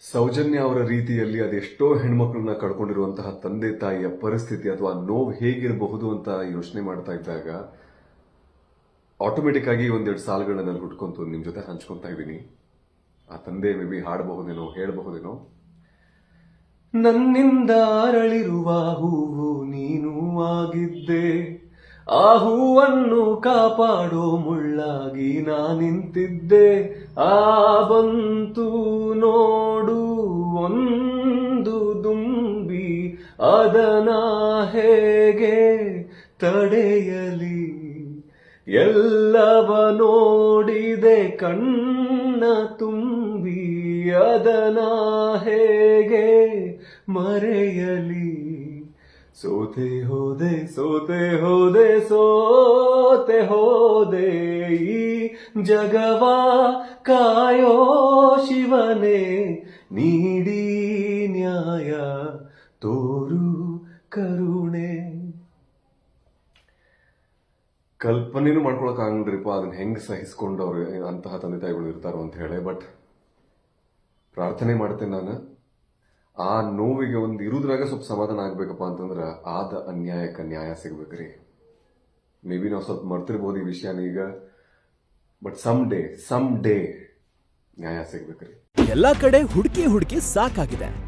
ಸೌಜನ್ಯ ಅವರ ರೀತಿಯಲ್ಲಿ ಅದೆಷ್ಟೋ ಹೆಣ್ಮಕ್ಳನ್ನ ಕಳ್ಕೊಂಡಿರುವಂತಹ ತಂದೆ ತಾಯಿಯ ಪರಿಸ್ಥಿತಿ ಅಥವಾ ನೋವು ಹೇಗಿರಬಹುದು ಅಂತ ಯೋಚನೆ ಮಾಡ್ತಾ ಇದ್ದಾಗ ಆಟೋಮೆಟಿಕ್ ಆಗಿ ಒಂದೆರಡು ಸಾಲುಗಳನ್ನ ನಾನು ಹುಟ್ಕೊಂತು ನಿಮ್ಮ ಜೊತೆ ಹಂಚ್ಕೊಂತಾ ಇದ್ದೀನಿ. ಆ ತಂದೆ ಮೇ ಬಿ ಹಾಡಬಹುದೇನೋ, ಹೇಳಬಹುದೇನೋ. ನನ್ನಿಂದ ಅರಳಿರುವ ಹೂವು ನೀನು ಆಗಿದ್ದೆ. ಆ ಹೂವನ್ನು ಕಾಪಾಡೋ ಮುಳ್ಳಾಗಿ ನಾ ನಿಂತಿದ್ದೆ. ಆ ಬಂತು ನೋಡು ಅದನ ಹೇಗೆ ತಡೆಯಲಿ? ಎಲ್ಲವ ನೋಡಿದೆ ಕಣ್ಣ ತುಂಬಿ ಅದನ ಹೇಗೆ ಮರೆಯಲಿ? ಸೋತೆ ಹೋದೆ ಸೋತೆ ಹೋದೆ ಸೋತೆ ಹೋದೆ, ಈ ಜಗವ ಕಾಯೋ ಶಿವನೇ, ನೀಡಿ ನ್ಯಾಯ ತೋರು ಕರುಣೆ. ಕಲ್ಪನೆನೂ ಮಾಡ್ಕೊಳಕ್ ಆಗಲ್ರಿಪ್ಪ, ಅದನ್ನ ಹೆಂಗ್ ಸಹಿಸ್ಕೊಂಡವ್ರು ಅಂತಹ ತಂದೆ ತಾಯಿಗಳು ಇರ್ತಾರೋ ಅಂತ ಹೇಳಿ. ಬಟ್ ಪ್ರಾರ್ಥನೆ ಮಾಡ್ತೇನೆ ನಾನು. ಆ ನೋವಿಗೆ ಒಂದು ಇರುದ್ರಾಗ ಸ್ವಲ್ಪ ಸಮಾಧಾನ ಆಗ್ಬೇಕಪ್ಪ ಅಂತಂದ್ರೆ ಆದ ಅನ್ಯಾಯಕ್ಕೆ ನ್ಯಾಯ ಸಿಗ್ಬೇಕ್ರಿ. ಮೇ ಬಿ ನಾವು ಸ್ವಲ್ಪ ಮರ್ತಿರ್ಬೋದು ಈ ವಿಷಯನ ಈಗ. But some day some day ನ್ಯಾಯ ಸಿಗ್ಬೇಕ್ರಿ. ಎಲ್ಲಾ ಕಡೆ ಹುಡುಕಿ ಹುಡುಕಿ ಸಾಕಾಗಿದೆ.